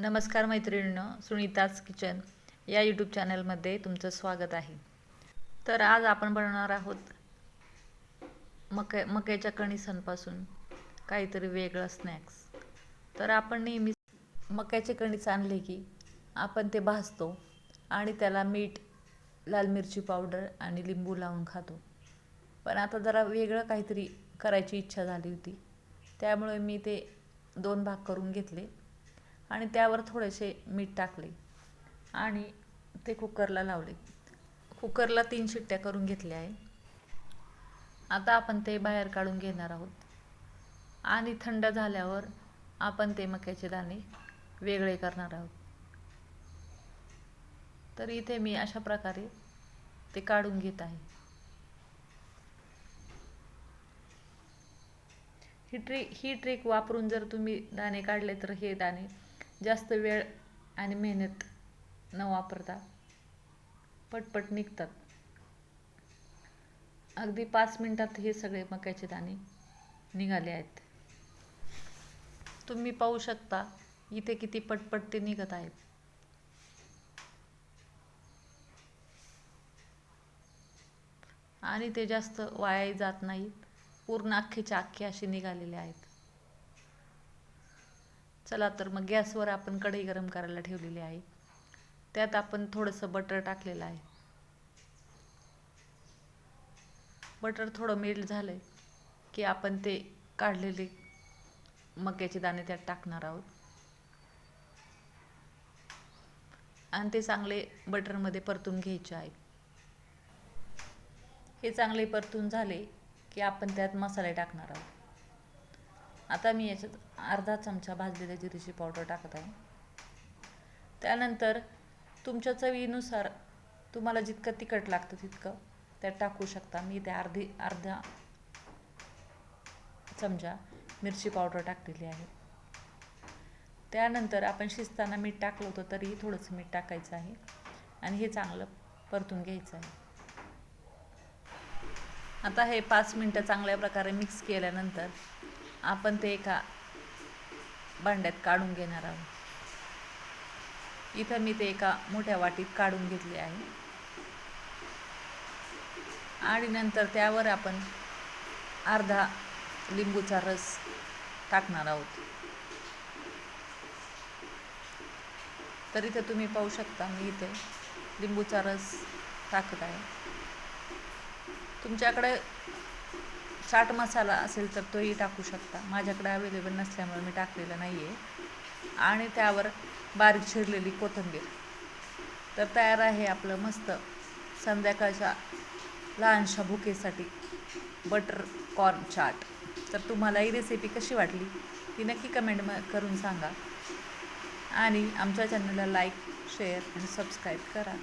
नमस्कार मैत्रिणीनं सुनीताज किचन या यूट्यूब चॅनलमध्ये तुमचं स्वागत आहे. तर आज आपण बनवणार आहोत मकै मक्याच्या कणिसांपासून काहीतरी वेगळं स्नॅक्स तर आपण नेहमी मक्याचे कणीस आणले की आपण ते भाजतो आणि त्याला मीठ लाल मिरची पावडर आणि लिंबू लावून खातो. पण आता जरा वेगळं काहीतरी करायची इच्छा झाली होती. त्यामुळे मी ते दोन भाग करून घेतले. आणि त्यावर थोडेसे मीठ टाकले. आणि ते कुकरला लावले. कुकरला तीन शिट्ट्या करून घेतल्या आहे. आता आपण ते बाहेर काढून घेणार आहोत. आणि थंड झाल्यावर आपण ते मक्याचे दाणे वेगळे करणार आहोत. तर इथे मी अशा प्रकारे ते काढून घेत आहे. ही ट्रिक ही ट्रिक वापरून जर तुम्ही दाणे काढले तर हे दाणे जास्त वेळ आणि मेहनत न वापरता पटपट निघतात. अगदी पाच मिनटात हे सगळे मक्याचे दाणे निघाले आहेत. तुम्ही पाहू शकता इथे किती पटपट ते निघत आहेत. आणि ते जास्त वायाही जात नाहीत. पूर्ण अख्खेच्या अख्खे असे निघालेले आहेत. चला तर मग गॅसवर आपण कढई गरम करायला ठेवलेली आहे. त्यात आपण थोडंसं बटर टाकलेलं आहे. बटर थोडं मेल्ट झालं आहे की आपण ते काढलेले मक्याचे दाणे त्यात टाकणार आहोत. आणि ते चांगले बटरमध्ये परतून घ्यायचे आहे. हे चांगले परतून झाले की आपण त्यात मसाले टाकणार आहोत. आता मी याच्यात अर्धा चमचा भाजलेल्या जिरीची पावडर टाकत आहे. त्यानंतर तुमच्या चवीनुसार तुम्हाला जितकं तिखट लागतं तितकं त्यात टाकू शकता. मी त्या अर्धी अर्धा चमचा मिरची पावडर टाकलेली आहे. त्यानंतर आपण शिजताना मीठ टाकलं होतं तरीही थोडंसं मीठ टाकायचं आहे आणि हे चांगलं परतून घ्यायचं आहे. आता हे पाच मिनटं चांगल्या प्रकारे मिक्स केल्यानंतर आपण ते एका भांड्यात काढून घेणार आहोत. इथं मी ते एका मोठ्या वाटीत काढून घेतले आहे. आणि नंतर त्यावर आपण अर्धा लिंबूचा रस टाकणार आहोत. तर इथं तुम्ही पाहू शकता मी इथे लिंबूचा रस टाकत आहे. तुमच्याकडे चाट मसाला असेल तर तोही टाकू शकता. माझ्याकडे अवेलेबल नसल्यामुळे मी टाकलेला नाही आहे आणि त्यावर बारीक चिरलेली कोथिंबीर. तर तयार आहे आपलं मस्त संध्याकाळच्या लहानशा भुकेसाठी बटर कॉर्न चाट. तर तुम्हाला ही रेसिपी कशी वाटली ती नक्की कमेंट म करून सांगा. आणि आमच्या चॅनलला लाईक शेअर आणि सबस्क्राईब करा.